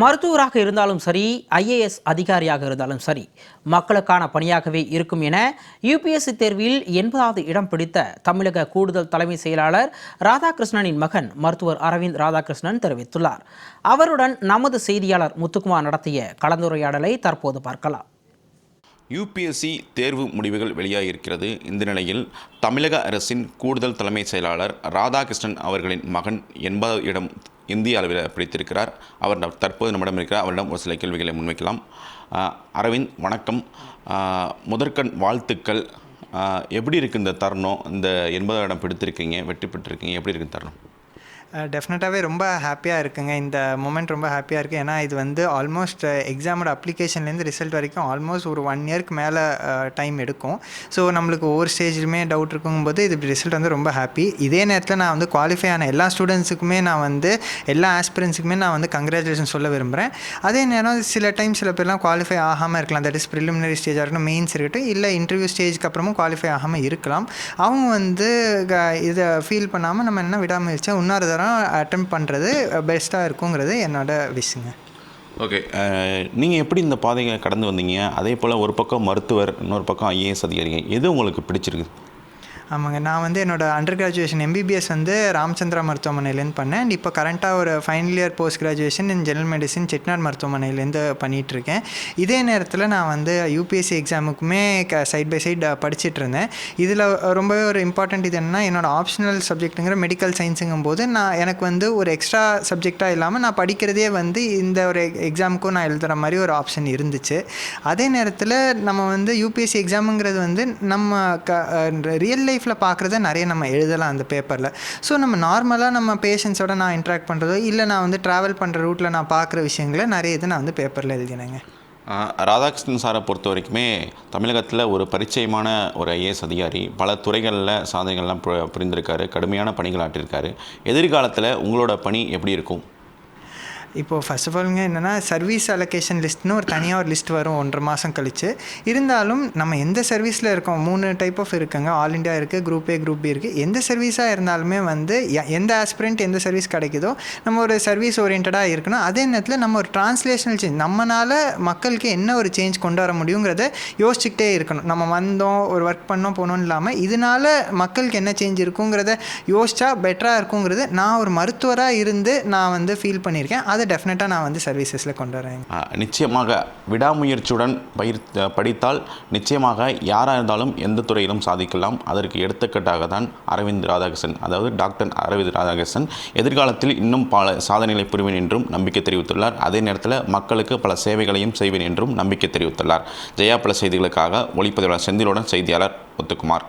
மருத்துவராக இருந்தாலும் சரி ஐஏஎஸ் அதிகாரியாக இருந்தாலும் சரி மக்களுக்கான பணியாகவே இருக்கும் என யுபிஎஸ்சி தேர்வில் எண்பதாவது இடம் பிடித்த தமிழக கூடுதல் தலைமை செயலாளர் ராதாகிருஷ்ணனின் மகன் மருத்துவர் அரவிந்த் ராதாகிருஷ்ணன் தெரிவித்துள்ளார். அவருடன் நமது செய்தியாளர் முத்துக்குமார் நடத்திய கலந்துரையாடலை தற்போது பார்க்கலாம். யுபிஎஸ்சி தேர்வு முடிவுகள் வெளியாகியிருக்கிறது. இந்த நிலையில் தமிழக அரசின் கூடுதல் தலைமை செயலாளர் ராதாகிருஷ்ணன் அவர்களின் மகன் எண்பதாவது இடம் இந்திய அளவில் பிடித்திருக்கிறார். அவர் நம்- தற்போது நம்மிடம் இருக்கிறார். அவரிடம் ஒரு சில கேள்விகளை முன்வைக்கலாம். அரவிந்த் வணக்கம். முதற்கண் வாழ்த்துக்கள். எப்படி இருக்குது இந்த தருணம்? இந்த எண்பதாயிரம் பிடித்திருக்கீங்க வெற்றி பெற்றிருக்கீங்க எப்படி இருக்குது இந்த தருணம்? டெஃபினட்டாகவே ரொம்ப ஹாப்பியாக இருக்குங்க. இந்த மூமெண்ட் ரொம்ப ஹாப்பியாக இருக்குது ஏன்னா இது வந்து ஆல்மோஸ்ட் எக்ஸாமோட அப்ளிகேஷன்லேருந்து ரிசல்ட் வரைக்கும் ஆல்மோஸ்ட் ஒரு ஒன் இயர்க்கு மேலே டைம் எடுக்கும். ஸோ நம்மளுக்கு ஒவ்வொரு ஸ்டேஜ்லுமே டவுட் இருக்கும்போது இது ரிசல்ட் வந்து ரொம்ப ஹாப்பி இதே நேரத்தில் நான் வந்து குவாலிஃபை ஆன எல்லா ஸ்டூடெண்ட்ஸுக்குமே நான் வந்து எல்லா ஆஸ்பிரன்ஸுக்குமே நான் வந்து கங்க்ராச்சுலேஷன் சொல்ல விரும்புகிறேன் அதே நேரம் சில டைம் சில பேர்லாம் குவாலிஃபை ஆகாமல் இருக்கலாம். தட் இஸ் ப்ரிலிமினரி ஸ்டேஜாக இருக்கட்டும் மெயின்ஸ் இருக்கட்டும் இல்லை இன்டர்வியூ ஸ்டேஜ்க்கு அப்புறமும் குவாலிஃபை ஆகாமல் இருக்கலாம். அவங்க வந்து க- இதை ஃபீல் பண்ணாமல் நம்ம என்ன விடாமுயற்சியாக இன்னொரு தரம் அட்டம் பண்ணுறது பெஸ்ட்டாக இருக்குங்கிறது என்னோட விஷயங்க ஓகே நீங்கள் எப்படி இந்த பாதையை கடந்து வந்தீங்க? அதே போல் ஒரு பக்கம் மருத்துவர் இன்னொரு பக்கம் ஐஏஎஸ் அதிகாரிங்க எது உங்களுக்கு பிடிச்சிருக்கு? ஆமாங்க. நான் வந்து என்னோட அண்டர் கிராஜுவேஷன் எம்பிபிஎஸ் வந்து ராமச்சந்திரா மருத்துவமனையிலேருந்து பண்ணேன். அண்ட் இப்போ கரண்ட்டாக ஒரு final year post graduation in general medicine Chettinad மருத்துவமனையிலேருந்து பண்ணிகிட்டு இருக்கேன் இதே நேரத்தில் நான் வந்து யூபிஎஸ்சி எக்ஸாமுக்குமே க சைட் பை சைட் படிச்சுட்டு இருந்தேன் இதில் ரொம்பவே ஒரு இம்பார்ட்டண்ட் இது என்னன்னா என்னோட ஆப்ஷனல் சப்ஜெக்ட்டுங்கிற மெடிக்கல் சயின்ஸுங்கும் போது நான் எனக்கு வந்து ஒரு எக்ஸ்ட்ரா சப்ஜெக்டாக இல்லாமல் நான் படிக்கிறதே வந்து இந்த ஒரு எக்ஸாமுக்கும் நான் எழுதுகிற மாதிரி ஒரு ஆப்ஷன் இருந்துச்சு. அதே நேரத்தில் நம்ம வந்து யூபிஎஸ்சி எக்ஸாமுங்கிறது வந்து நம்ம க ரியல் லைஃப் லைஃப்பில் பார்க்குறத நிறைய நம்ம எழுதலாம் அந்த பேப்பரில் ஸோ நம்ம நார்மலாக நம்ம பேஷண்ட்ஸோட நான் இன்ட்ராக்ட் பண்ணுறதோ இல்லை நான் வந்து ட்ராவல் பண்ணுற ரூட்டில் நான் பார்க்குற விஷயங்களை நிறைய இது நான் வந்து பேப்பரில் எழுதினேங்க. ராதாகிருஷ்ணன் சாரை பொறுத்த வரைக்குமே தமிழகத்தில் ஒரு பரிச்சயமான ஒரு ஐஏஎஸ் அதிகாரி பல துறைகளில் சாதனைகள்லாம் பு- புரிந்திருக்காரு கடுமையான பணிகள் ஆற்றிருக்காரு. எதிர்காலத்தில் உங்களோட பணி எப்படி இருக்கும்? இப்போது ஃபர்ஸ்ட் ஆஃப் ஆல்ங்க என்னென்னா சர்வீஸ் அலோகேஷன் லிஸ்ட்னு ஒரு தனியாக ஒரு லிஸ்ட் வரும் ஒன்றரை மாதம் கழித்து இருந்தாலும் நம்ம எந்த சர்வீஸில் இருக்கோம்? மூணு டைப் ஆஃப் இருக்குங்க. ஆல் இண்டியா இருக்குது குரூப் ஏ குரூப் பி இருக்குது எந்த சர்வீஸாக இருந்தாலுமே வந்து எ- எந்த ஆஸ்பிரண்ட் எந்த சர்வீஸ் கிடைக்குதோ நம்ம ஒரு சர்வீஸ் ஓரியன்டாக இருக்கணும். அதே நேரத்தில் நம்ம ஒரு டிரான்ஸ்லேஷனல் சேஞ்ச் நம்மனால் மக்களுக்கு என்ன ஒரு சேஞ்ச் கொண்டு வர முடியுங்கிறத யோசிச்சுக்கிட்டே இருக்கணும். நம்ம வந்தோம் ஒரு ஒர்க் பண்ணோம் போனோம் இல்லாமல் இதனால மக்களுக்கு என்ன சேஞ்ச் இருக்குங்கிறத யோசிச்சா பெட்டராக இருக்குங்கிறது நான் ஒரு மருத்துவராக இருந்து நான் வந்து ஃபீல் பண்ணியிருக்கேன். அதை டெஃபினட்டாக நான் வந்து சர்வீசஸில் கொண்டு வரேன். நிச்சயமாக விடாமுயற்சியுடன் பயிர் படித்தால் நிச்சயமாக யாராக இருந்தாலும் எந்த துறையிலும் சாதிக்கலாம். அதற்கு எடுத்துக்காட்டாக தான் அரவிந்த் ராதாகிருஷ்ணன் அதாவது டாக்டர் அரவிந்த் ராதாகிருஷ்ணன் எதிர்காலத்தில் இன்னும் பல சாதனைகளை புரிவேன் என்றும் நம்பிக்கை தெரிவித்துள்ளார். அதே நேரத்தில் மக்களுக்கு பல சேவைகளையும் செய்வேன் என்றும் நம்பிக்கை தெரிவித்துள்ளார். ஜெயா பல செய்திகளுக்காக ஒளிப்பதிவாளர் செந்திலுடன் செய்தியாளர் முத்துக்குமார்.